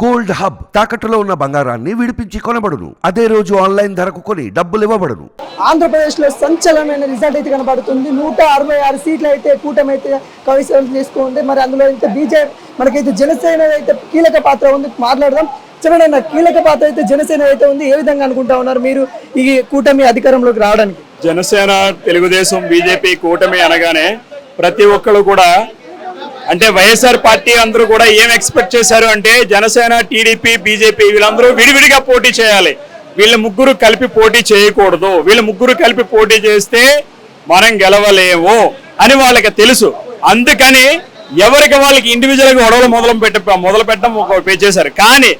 Gold hub తాకట్టులో ఉన్న బంగారాన్ని విడిపించి కొనబడును. అదే రోజు ఆన్లైన్ ధరకు కొని డబ్బులు ఇవ్వబడును. ఆంధ్రప్రదేశ్లో సంచలనమైన రిజల్ట్ అయితే కనబడుతుంది. నూట అరవై ఆరు సీట్లు అయితే కూటమి అయితే కవిసం మరి అందులో అయితే బీజేపీ మనకైతే జనసేన అయితే కీలక పాత్ర ఉంది. మాట్లాడదాం. చెప్పండి కీలక పాత్ర అయితే జనసేన అయితే ఉంది. ఏ విధంగా అనుకుంటా ఉన్నారు మీరు ఈ కూటమి అధికారంలోకి రావడానికి? జనసేన తెలుగుదేశం బీజేపీ కూటమి అనగానే ప్రతి ఒక్కరు కూడా అంటే వైఎస్ఆర్ పార్టీ అందరూ కూడా ఏం ఎక్స్పెక్ట్ చేశారు అంటే జనసేన టీడీపీ బీజేపీ వీళ్ళందరూ విడివిడిగా పోటీ చేయాలి. వీళ్ళ ముగ్గురు కలిపి పోటీ చేయకూడదు. వీళ్ళ ముగ్గురు కలిపి పోటీ చేస్తే మనం గెలవలేము అని వాళ్ళకి తెలుసు. అందుకని ఎవరికి వాళ్ళకి ఇండివిజువల్గా గొడవలు మొదలు పెట్ట మొదలు పెట్టడం చేశారు. కానీ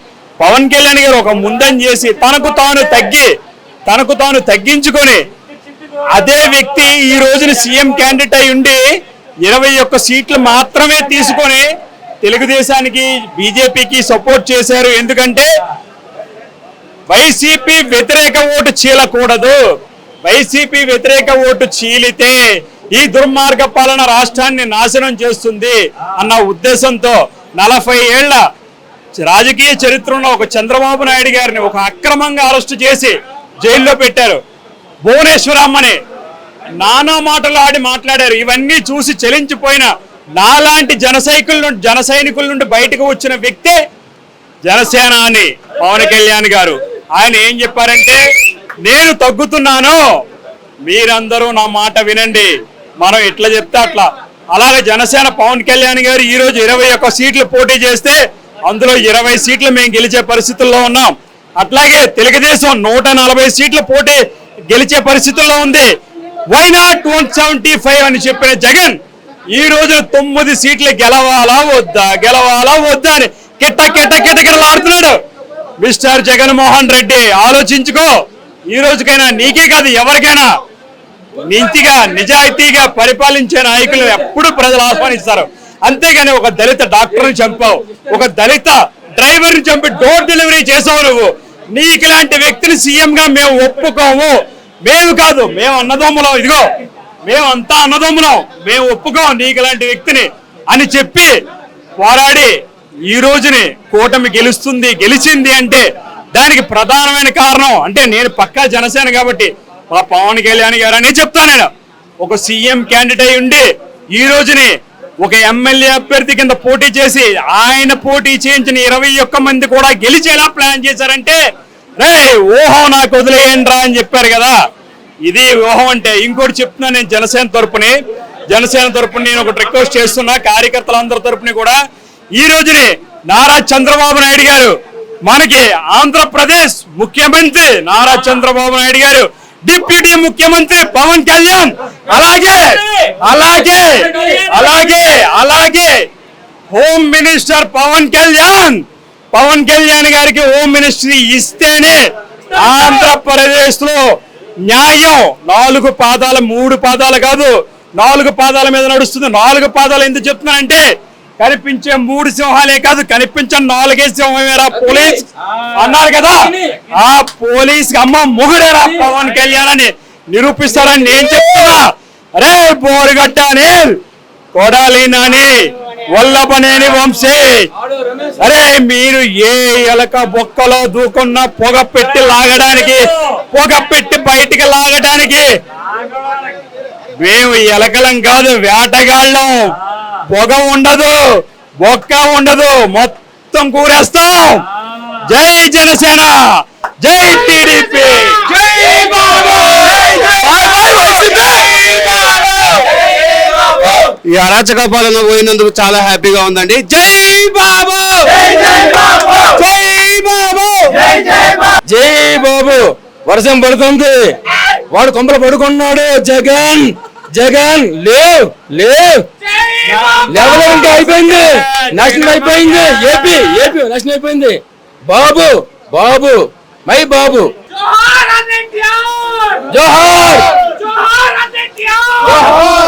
పవన్ కళ్యాణ్ గారు ఒక ముందని చేసి తనకు తాను తగ్గి తనకు తాను తగ్గించుకొని అదే వ్యక్తి ఈ రోజున సీఎం క్యాండిడేట్ అయి ఉండి ఇరవై ఒక్క సీట్లు మాత్రమే తీసుకొని తెలుగుదేశానికి బీజేపీకి సపోర్ట్ చేశారు. ఎందుకంటే వైసీపీ వ్యతిరేక ఓటు చీలకూడదు. వైసీపీ వ్యతిరేక ఓటు చీలితే ఈ దుర్మార్గ పాలన రాష్ట్రాన్ని నాశనం చేస్తుంది అన్న ఉద్దేశంతో నలభై ఏళ్ళ రాజకీయ చరిత్రలో ఒక చంద్రబాబు నాయుడు గారిని ఒక అక్రమంగా అరెస్టు చేసి జైల్లో పెట్టారు. భువనేశ్వరమ్మని నానా మాటలు ఆడి మాట్లాడారు. ఇవన్నీ చూసి చెలించిపోయిన నాలాంటి జనసైకుల నుండి జన సైనికుల నుండి బయటకు వచ్చిన వ్యక్తే జనసేన అని పవన్ కళ్యాణ్ గారు. ఆయన ఏం చెప్పారంటే నేను తగ్గుతున్నాను. మీరందరూ నా మాట వినండి. మనం ఎట్లా చెప్తే అట్లా. అలాగే జనసేన పవన్ కళ్యాణ్ గారు ఈ రోజు ఇరవై ఒక్క సీట్లు పోటీ చేస్తే అందులో ఇరవై సీట్లు మేము గెలిచే పరిస్థితుల్లో ఉన్నాం. అట్లాగే తెలుగుదేశం నూట నలభై సీట్లు పోటీ గెలిచే పరిస్థితుల్లో ఉంది. Why not one seventy five అని చెప్పిన జగన్? ఈ రోజు తొమ్మిది సీట్లు గెలవాలా వద్దా? గెలవాలా వద్దా అని కిట్ట కిట్ట కిటకిటలాడుతున్నాడు మిస్టర్ జగన్మోహన్ రెడ్డి ఆలోచించుకో. ఈ రోజుకైనా నీకే కాదు ఎవరికైనా. నీతిగా నిజాయితీగా పరిపాలించే నాయకులు ఎప్పుడు ప్రజలు ఆహ్వానిస్తారు. అంతేగాని ఒక దళిత డాక్టర్ని చంపావు. ఒక దళిత డ్రైవర్ని చంపి డోర్ డెలివరీ చేసావు నువ్వు. నీకు ఇలాంటి వ్యక్తిని సీఎంగా మేము ఒప్పుకోము. మేము కాదు మేము అన్నదమ్ములం ఇదిగో మేము అంతా అన్నదమ్ములం. మేము ఒప్పుకోం నీకు ఇలాంటి వ్యక్తిని అని చెప్పి పోరాడి ఈ రోజుని కూటమి గెలుస్తుంది గెలిచింది అంటే దానికి ప్రధానమైన కారణం అంటే నేను పక్కా జనసేన కాబట్టి మా పవన్ కళ్యాణ్ గారు అని చెప్తాను నేను. ఒక సీఎం క్యాండిడేట్ అయి ఉండి ఈ రోజుని ఒక ఎమ్మెల్యే అభ్యర్థి కింద పోటీ చేసి ఆయన పోటీ చేయించిన ఇరవై ఒక్క మంది కూడా గెలిచేలా ప్లాన్ చేశారంటే రే ఊహం నాకు వదిలేయండి రా అని చెప్పారు కదా. ఇది వ్యూహం అంటే ఇంకోటి చెప్తున్నా నేను జనసేన తరపుని. జనసేన తరపున నేను ఒకటి రిక్వెస్ట్ చేస్తున్నా కార్యకర్తలందరి తరపుని కూడా. ఈ రోజుని నారా చంద్రబాబు నాయుడు గారు మనకి ఆంధ్రప్రదేశ్ ముఖ్యమంత్రి నారా చంద్రబాబు నాయుడు గారు డిప్యూటీ ముఖ్యమంత్రి పవన్ కళ్యాణ్. అలాగే అలాగే అలాగే అలాగే హోమ్ మినిస్టర్ పవన్ కళ్యాణ్. పవన్ కళ్యాణ్ గారికి హోమ్ మినిస్ట్రీ ఇస్తేనే ఆంధ్రప్రదేశ్లో న్యాయం. నాలుగు పాదాల మూడు పాదాలు కాదు నాలుగు పాదాల మీద నడుస్తుంది. నాలుగు పాదాలు ఎందుకు చెప్తున్నానంటే కనిపించే మూడు సింహాలే కాదు కనిపించే నాలుగే సింహమేరా పోలీస్. అన్నారు కదా? ఆ పోలీస్ అమ్మ మొగుడేరా పవన్ కళ్యాణ్ అని నిరూపిస్తారని నేను చెప్తున్నా. అరే బోరుగట్ట అనిల్! కొడాలి నాని వల్లభనేని వంశీ. అరే మీరు ఏ ఎలక బొక్కలో దూకున్నా పొగ పెట్టి లాగడానికి పొగ పెట్టి బయటికి లాగడానికి? మేము ఎలకలం కాదు వేటగాళ్ళం. పొగ ఉండదు బొక్క ఉండదు మొత్తం కూరేస్తాం. జై జనసేన జై టీడీపీ. జై బాబు బాయ్ బాయ్ వైసీపీ ఈ అరాచక పాలన పోయినందుకు చాలా హ్యాపీగా ఉందండి. జై బాబు! జై బాబు! జై బాబు! వర్షం పడుతుంది. వాడు కొంపలు పడుకున్నాడు. జగన్! జగన్! లేవ్! లేవ్! లెవెల్ ఇంకా అయిపోయింది. నేషనల్ అయిపోయింది. ఏపీ! ఏపీ! నేషనల్ అయిపోయింది. బాబు! బాబు! మై బాబు! జోహార్ జోహార్!